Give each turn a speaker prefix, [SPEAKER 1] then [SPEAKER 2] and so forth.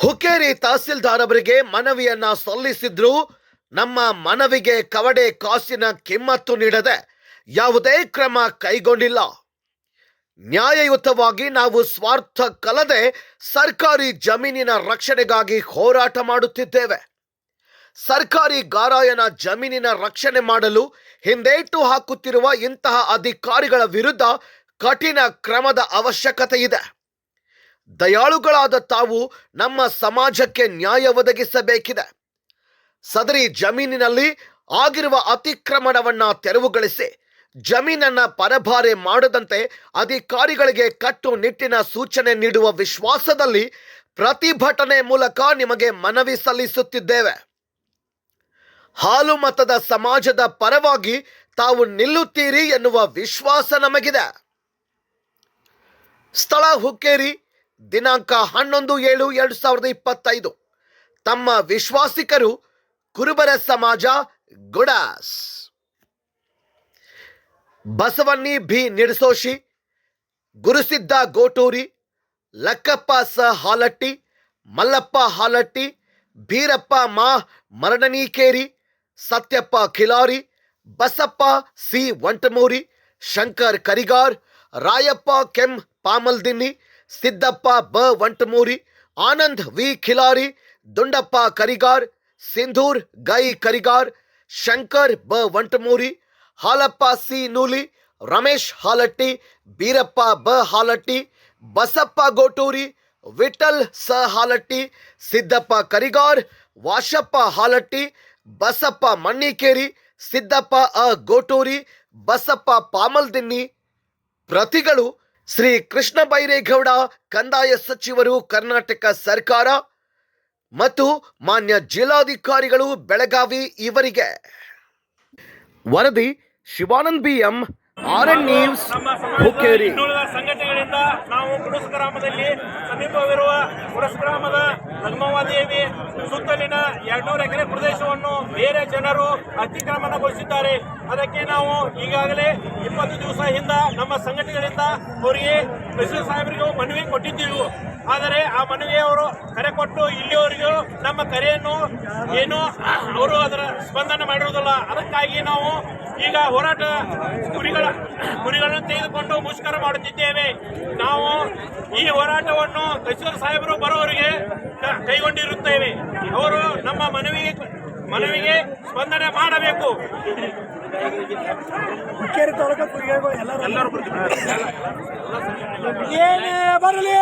[SPEAKER 1] ಹುಕ್ಕೇರಿ ತಹಸೀಲ್ದಾರ್ ಅವರಿಗೆ ಮನವಿಯನ್ನ ಸಲ್ಲಿಸಿದ್ರು. ನಮ್ಮ ಮನವಿಗೆ ಕವಡೆ ಕಾಸಿನ ಕಿಮ್ಮತ್ತು ನೀಡದೆ ಯಾವುದೇ ಕ್ರಮ ಕೈಗೊಂಡಿಲ್ಲ. ನ್ಯಾಯಯುತವಾಗಿ ನಾವು ಸ್ವಾರ್ಥ ಕಲದೆ ಸರ್ಕಾರಿ ಜಮೀನಿನ ರಕ್ಷಣೆಗಾಗಿ ಹೋರಾಟ ಮಾಡುತ್ತಿದ್ದೇವೆ. ಸರ್ಕಾರಿ ಗಾರಾಯನ ಜಮೀನಿನ ರಕ್ಷಣೆ ಮಾಡಲು ಹಿಂದೇಟು ಹಾಕುತ್ತಿರುವ ಇಂತಹ ಅಧಿಕಾರಿಗಳ ವಿರುದ್ಧ ಕಠಿಣ ಕ್ರಮದ ಅವಶ್ಯಕತೆ ಇದೆ. ದಯಾಳುಗಳಾದ ತಾವು ನಮ್ಮ ಸಮಾಜಕ್ಕೆ ನ್ಯಾಯ ಒದಗಿಸಬೇಕಿದೆ. ಸದರಿ ಜಮೀನಿನಲ್ಲಿ ಆಗಿರುವ ಅತಿಕ್ರಮಣವನ್ನ ತೆರವುಗೊಳಿಸಿ, ಜಮೀನನ್ನ ಪರಭಾರೆ ಮಾಡದಂತೆ ಅಧಿಕಾರಿಗಳಿಗೆ ಕಟ್ಟುನಿಟ್ಟಿನ ಸೂಚನೆ ನೀಡುವ ವಿಶ್ವಾಸದಲ್ಲಿ ಪ್ರತಿಭಟನೆ ಮೂಲಕ ನಿಮಗೆ ಮನವಿ ಸಲ್ಲಿಸುತ್ತಿದ್ದೇವೆ. ಹಾಲು ಮತದ ಸಮಾಜದ ಪರವಾಗಿ ತಾವು ನಿಲ್ಲುತ್ತೀರಿ ಎನ್ನುವ ವಿಶ್ವಾಸ ನಮಗಿದೆ. ಸ್ಥಳ ಹುಕ್ಕೇರಿ ದಿನಾಂಕ ಹನ್ನೊಂದು ಏಳು ಎರಡು ಸಾವಿರದ ಇಪ್ಪತ್ತೈದು. ತಮ್ಮ ವಿಶ್ವಾಸಿಕರು ಕುರುಬರ ಸಮಾಜ ಗುಡಾಸ್. ಬಸವಣ್ಣಿ ಬಿ ನಿಡಸೋಶಿ, ಗುರುಸಿದ್ದ ಗೋಟೂರಿ, ಲಕ್ಕಪ್ಪ ಸ ಹಾಲಟ್ಟಿ, ಮಲ್ಲಪ್ಪ ಹಾಲಟ್ಟಿ ಬೀರಪ್ಪ ಮಾ ಮರಣನೀಕೇರಿ, ಸತ್ಯಪ್ಪ ಖಿಲಾರಿ, ಬಸಪ್ಪ ಸಿ ವಂಟಮೂರಿ ಶಂಕರ್ ಕರಿಗಾರ್, ರಾಯಪ್ಪ ಕೆಂ ಪಾಮಲ್ದಿನ್ನಿ ಸಿದ್ದಪ್ಪ ಬ. ವಂಟಮೂರಿ, ಆನಂದ್ ವಿ. ಖಿಲಾರಿ, ದುಂಡಪ್ಪ ಕರಿಗಾರ್, ಸಿಂಧೂರ್ ಗೈ ಕರಿಗಾರ್, ಶಂಕರ್ ಬ. ವಂಟಮೂರಿ, ಹಾಲಪ್ಪ ಸಿ. ನೂಲಿ, ರಮೇಶ್ ಹಾಲಟ್ಟಿ, ಬೀರಪ್ಪ ಬ. ಹಾಲಟ್ಟಿ, ಬಸಪ್ಪ ಗೋಟೂರಿ, ವಿಠಲ್ ಸ. ಹಾಲಟ್ಟಿ, ಸಿದ್ದಪ್ಪ ಕರಿಗಾರ್, ವಾಶಪ್ಪ ಹಾಲಟ್ಟಿ, ಬಸಪ್ಪ ಮಣ್ಣಿಕೇರಿ, ಸಿದ್ದಪ್ಪ ಅ. ಗೋಟೂರಿ, ಬಸಪ್ಪ ಪಾಮಲ್ದಿನ್ನಿ ಪ್ರತಿಗಳು ಶ್ರೀ ಕೃಷ್ಣ ಬೈರೇಗೌಡ ಕಂದಾಯ ಸಚಿವರು ಕರ್ನಾಟಕ ಸರ್ಕಾರ ಮತ್ತು ಮಾನ್ಯ ಜಿಲ್ಲಾಧಿಕಾರಿಗಳು ಬೆಳಗಾವಿ ಇವರಿಗೆ. ವರದಿ Shivanand B M R N news Hukkeri.
[SPEAKER 2] ಸಂಘಟನೆಗಳಿಂದ ನಾವು ಕುಡಸ ಗ್ರಾಮದಲ್ಲಿ ಸಮೀಪವಿರುವ ಕುಡಸ ಗ್ರಾಮದ ನಗಮವಾದೇವಿ ಸುತ್ತಲಿನ ಎರಡ್ನೂರು ಎಕರೆ ಪ್ರದೇಶವನ್ನು ಬೇರೆ ಜನರು ಅತಿಕ್ರಮಣಗೊಳಿಸಿದ್ದಾರೆ. ಅದಕ್ಕೆ ನಾವು ಈಗಾಗಲೇ ಇಪ್ಪತ್ತು ದಿವಸ ಹಿಂದ ನಮ್ಮ ಸಂಘಟನೆಗಳಿಂದ ಅವರಿಗೆ ತಹಸೀಲ್ ಸಾಹೇಬರಿಗೂ ಮನವಿ ಕೊಟ್ಟಿದ್ದೀವಿ. ಆದರೆ ಆ ಮನವಿಯವರು ಕರೆ ಕೊಟ್ಟು ಇಲ್ಲಿಯವರೆಗೂ ನಮ್ಮ ಕರೆಯನ್ನು ಏನು ಅವರು ಅದರ ಸ್ಪಂದನೆ ಮಾಡಿರುವುದಿಲ್ಲ. ಅದಕ್ಕಾಗಿ ನಾವು ಈಗ ಹೋರಾಟ ಕುರಿಗಳ ಕುರಿಗಳನ್ನು ತೆಗೆದುಕೊಂಡು ಮುಷ್ಕರ ಮಾಡುತ್ತಿದ್ದೇವೆ. ನಾವು ಈ ಹೋರಾಟವನ್ನು ಕಚೇರಿ ಸಾಹೇಬರು ಬರೋವರಿಗೆ ಕೈಗೊಂಡಿರುತ್ತೇವೆ. ಅವರು ನಮ್ಮ ಮನವಿ ಮನವಿಗೆ ಸ್ಪಂದನೆ ಮಾಡಬೇಕು.
[SPEAKER 3] ಏನೇ ಬರಲಿ.